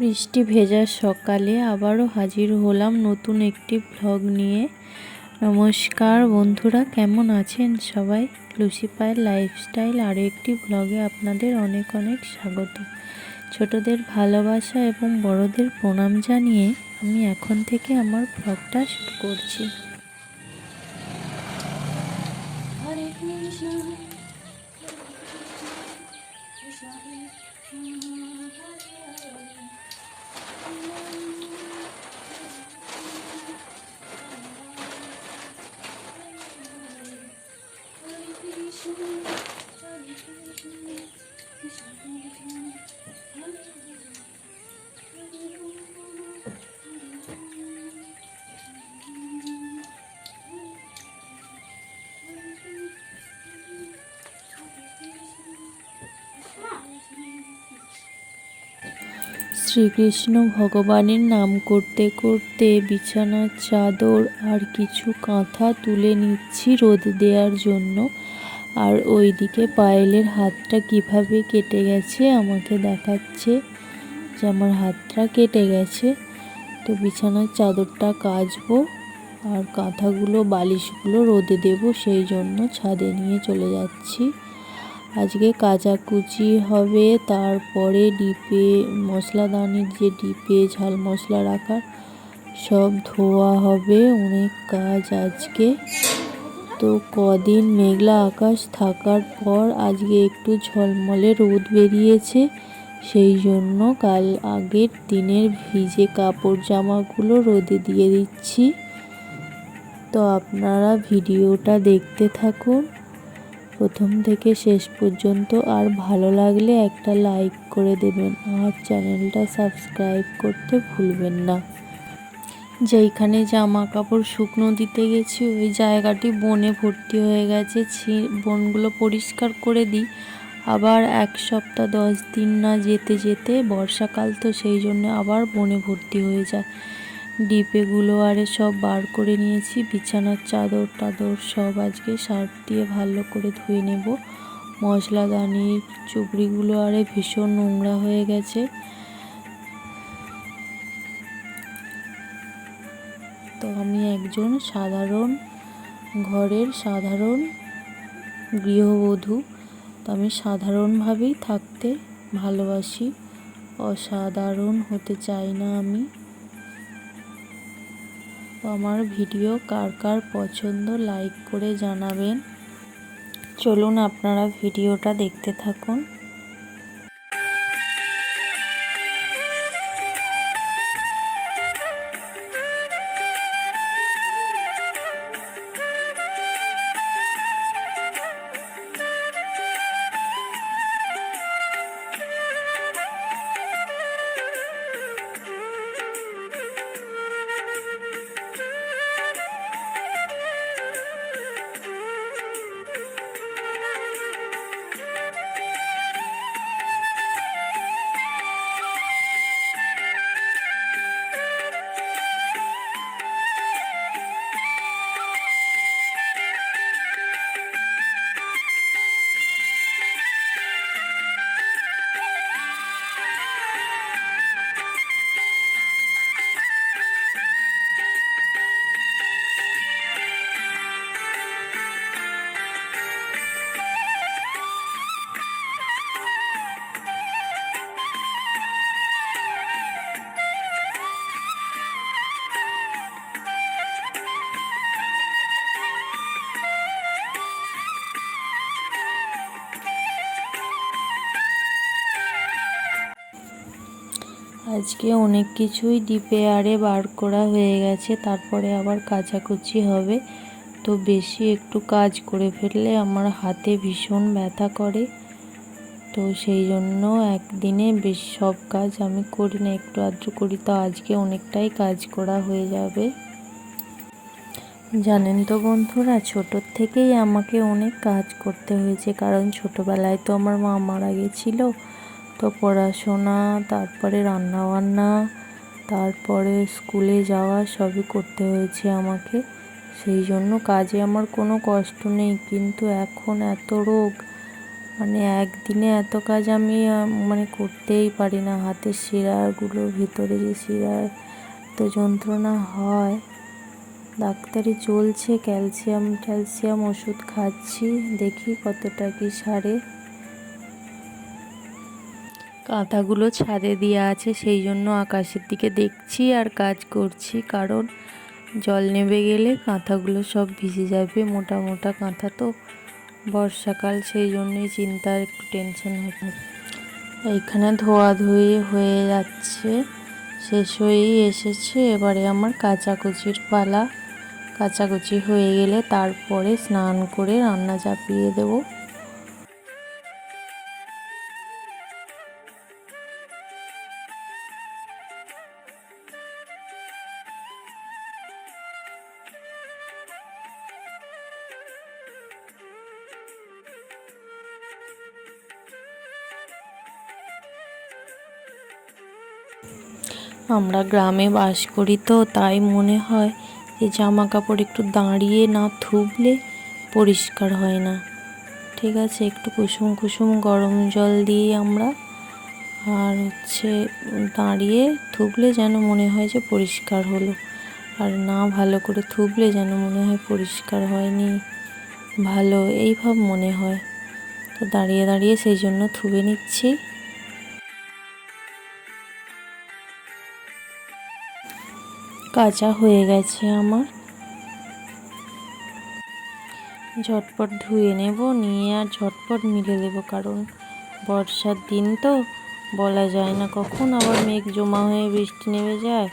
বৃষ্টি ভেজা সকালে আবারও হাজির হলাম নতুন একটি ভ্লগ নিয়ে। নমস্কার বন্ধুরা, কেমন আছেন সবাই? লুসিপায়ের লাইফস্টাইল আরও একটি ভ্লগে আপনাদের অনেক অনেক স্বাগত। ছোটদের ভালোবাসা এবং বড়দের প্রণাম জানিয়ে আমি এখন থেকে আমার ভ্লগটা শুরু করছি। শ্রীকৃষ্ণ ভগবানের নাম করতে করতে বিছানার চাদর আর কিছু কাঁথা তুলে নিচ্ছি রোদ দেওয়ার জন্য। আর ওইদিকে পায়েলের হাতটা কীভাবে কেটে গেছে আমাকে দেখাচ্ছে যে আমার হাতটা কেটে গেছে। তো বিছানার চাদরটা কাচবো আর কাঁথাগুলো বালিশগুলো রোদে দেব, সেই জন্য ছাদে নিয়ে চলে যাচ্ছি। আজকে কাচাকুচি হবে, তারপরে ডিপে মশলাদানির যে ডিপে ঝাল মশলা রাখার সব ধোয়া হবে, অনেক কাজ আজকে। তো কদিন মেঘলা আকাশ থাকার পর আজকে একটু ঝলমলে রোদ বেরিয়েছে। সেই জন্য কাল আগের দিনের ভিজে কাপড় জামাগুলো রোদে দিয়ে দিচ্ছি। তো আপনারা ভিডিওটা দেখতে থাকুন। প্রথম থেকে শেষ পর্যন্ত আর ভালো লাগলে একটা লাইক করে দেবেন। আর চ্যানেলটা সাবস্ক্রাইব করতে ভুলবেন না। যেইখানে জামা কাপড় শুকনো দিতে গেছি, ওই জায়গাটি বনে ভর্তি হয়ে গেছে। বনগুলো পরিষ্কার করে দিই। আবার এক সপ্তাহ দশ দিন না যেতে যেতে বর্ষাকাল তো সেই জন্য আবার বনে ভর্তি হয়ে যায়। ডিপেগুলো আরে সব বার করে নিয়েছি, বিছানার চাদর টাদর সব আজকে সার্ফ দিয়ে ভালো করে ধুয়ে নেব। মশলাদানির চুবড়িগুলো আরে ভীষণ নোংরা হয়ে গেছে। তো আমি একজন সাধারণ, ঘরের সাধারণ গৃহবধূ। তো আমি সাধারণভাবেই থাকতে ভালোবাসি, অসাধারণ হতে চাই না আমি। আমার ভিডিও কার কার পছন্দ লাইক করে জানাবেন। চলুন আপনারা ভিডিওটা দেখতে থাকুন। আজকে অনেক কিছুই ডিপে আরে বার করা হয়ে গেছে, তারপরে আবার কাচাকুচি হবে। তো বেশি একটু কাজ করে ফেললে আমার হাতে ভীষণ ব্যথা করে। তো সেই জন্য একদিনে বেশ সব কাজ আমি করি না, একটু আধটু করি। তো আজকে অনেকটাই কাজ করা হয়ে যাবে। জানেন তো বন্ধুরা ছোটোর থেকেই আমাকে অনেক কাজ করতে হয়েছে, কারণ ছোটোবেলায় তো আমার মা মারা গেছিল। তো পড়াশোনা, তারপরে রান্নাবান্না, তারপরে স্কুলে যাওয়া সবই করতে হয়েছে আমাকে। সেই জন্য কাজে আমার কোনো কষ্ট নেই, কিন্তু এখন এত রোগ মানে একদিনে এত কাজ আমি মানে করতেই পারি না। হাতের শিরাগুলোর ভিতরে যে শিরা তো যন্ত্রণা হয়, ডাক্তারি চলছে, ক্যালসিয়াম ট্যালসিয়াম ওষুধ খাচ্ছি, দেখি কতটা কি সারে। কাঁথাগুলো ছাদে দেওয়া আছে, সেই জন্য আকাশের দিকে দেখছি আর কাজ করছি। কারণ জল নেমে গেলে কাঁথাগুলো সব ভিজে যাবে, মোটা মোটা কাঁথা তো বর্ষাকাল, সেই জন্যই চিন্তার একটু টেনশন হচ্ছে। এইখানে ধোয়াধুয়ি হয়ে যাচ্ছে, শেষ হয়েই এসেছে। এবারে আমার কাচাকুচির পালা। কাচাকুচি হয়ে গেলে তারপরে স্নান করে রান্না চাপিয়ে দেবো। আমরা গ্রামে বাস করি তো তাই মনে হয় যে জামা কাপড় একটু দাঁড়িয়ে না থুবলে পরিষ্কার হয় না। ঠিক আছে, একটু কুসুম কুসুম গরম জল দিয়ে আমরা। আর হচ্ছে দাঁড়িয়ে থুবলে যেন মনে হয় যে পরিষ্কার হলো। আর না ভালো করে থুবলে যেন মনে হয় পরিষ্কার হয়নি, ভালো, এই ভাব মনে হয়। তো দাঁড়িয়ে দাঁড়িয়ে সেই জন্য থুবে নিচ্ছি। কাঁচা হয়ে গেছে আমার। ঝটপট ধুয়ে নেব, নিয়ে আর ঝটপট মিলে দেবো, কারণ বর্ষার দিন তো, বলা যায় না কখন আবার মেঘ জমা হয়ে বৃষ্টি নেমে যায়।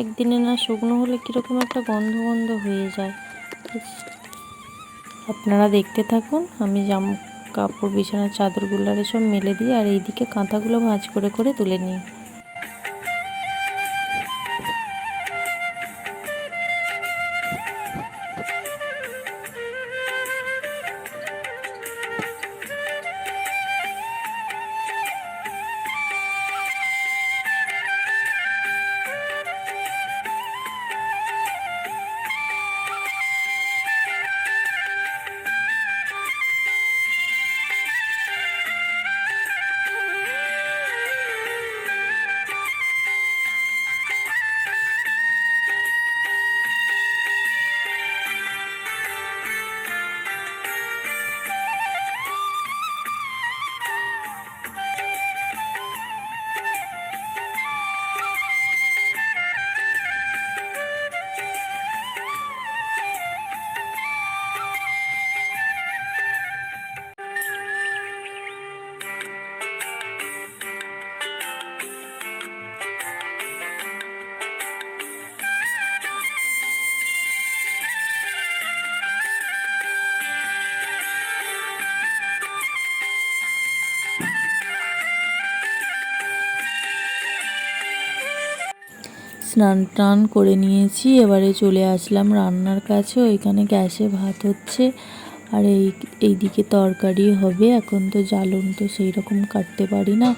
একদিনে না শুকনো হলে কীরকম একটা গন্ধ গন্ধ হয়ে যায়। আপনারা দেখতে থাকুন, আমি জাম কাপড়, বিছানার চাদরগুলো সব মেলে দিই আর এইদিকে কাঁথাগুলো ভাঁজ করে করে তুলে নিই। স্নান টান করে নিয়েছি, এবারে চলে আসলাম রান্নার কাছে। ওইখানে গ্যাসে ভাত হচ্ছে, আর এই, এইদিকে তরকারি হবে। এখন তো জ্বালন তো সেই রকম কাটতে পারি না।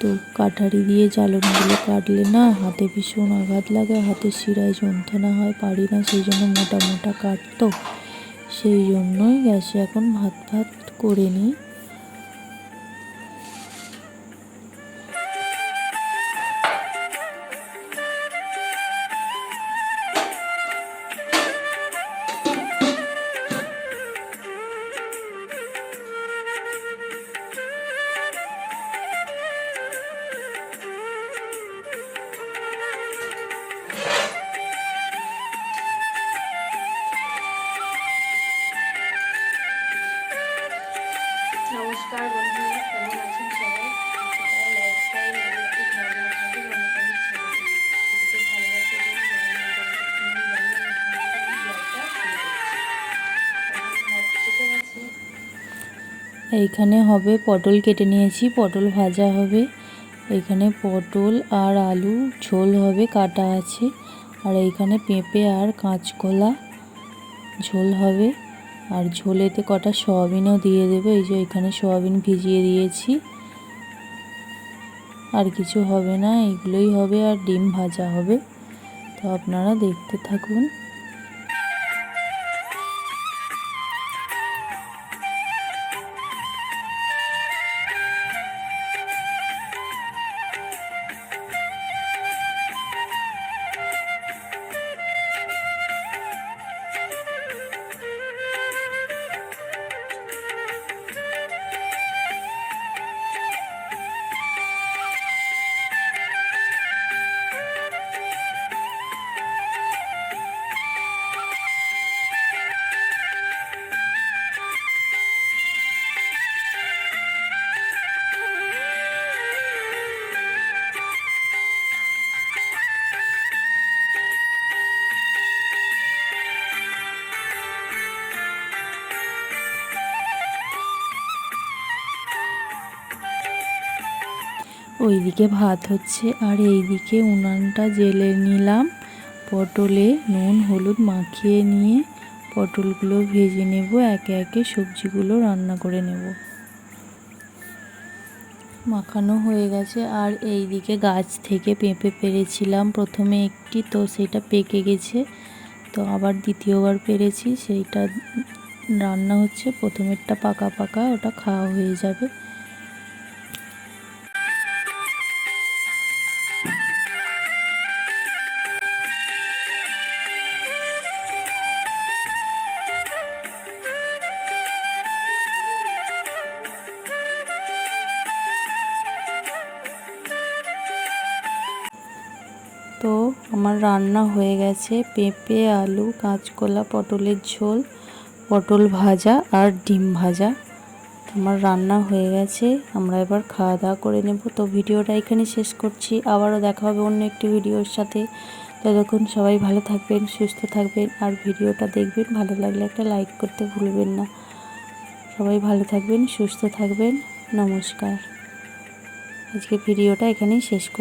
তো কাঠারি দিয়ে জ্বালনগুলো কাটলে না হাতে ভীষণ আঘাত লাগে হাতের শিরায় যন্ত্রণা হয়, পারি না সেই জন্য মোটা মোটা কাটতো। সেই জন্যই গ্যাসে এখন ভাত ভাত করে নিই। এইখানে হবে পটল কেটে নিয়েছি, পটল ভাজা হবে। এইখানে পটল আর আলু, ঝোল হবে, কাটা আছে। আর এইখানে পেঁপে আর কাঁচকলা, ঝোল হবে। আর ঝোলেতে কটা সয়াবিনও দিয়ে দেবো, এই যে এখানে সয়াবিন ভিজিয়ে দিয়েছি। আর কিছু হবে না এগুলোই হবে। আর ডিম ভাজা হবে। তো আপনারা দেখতে থাকুন। ওইদিকে ভাত হচ্ছে আর এইদিকে উনানটা জেলে নিলাম। পটলে নুন, হলুদ মাখিয়ে নিয়ে পটলগুলো ভেজে নেব, একে একে সবজিগুলো রান্না করে নেব। মাখানো হয়ে গেছে আর এই দিকে গাছ থেকে পেঁপে পেরেছিলাম। প্রথমে একটি তো সেটা পেকে গেছে, তো আবার দ্বিতীয়বার পেরেছি। সেইটা রান্না হচ্ছে, প্রথমেরটা পাকা পাকা, ওটা খাওয়া হয়ে যাবে। আমার রান্না হয়ে গেছে। পেঁপে, আলু, কাঁচকলা, পটলের ঝোল, পটল ভাজা আর ডিম ভাজা। আমার রান্না হয়ে গেছে। আমরা এবার খাওয়া দাওয়া করে নেব। তো ভিডিওটা এখানে শেষ করছি। আবারও দেখা হবে অন্য একটি ভিডিওর সাথে। ততক্ষণ সবাই ভালো থাকবেন, সুস্থ থাকবেন আর ভিডিওটা দেখবেন। ভালো লাগলে একটা লাইক করতে ভুলবেন না। সবাই ভালো থাকবেন, সুস্থ থাকবেন। নমস্কার। আজকে ভিডিওটা এখানেই শেষ কর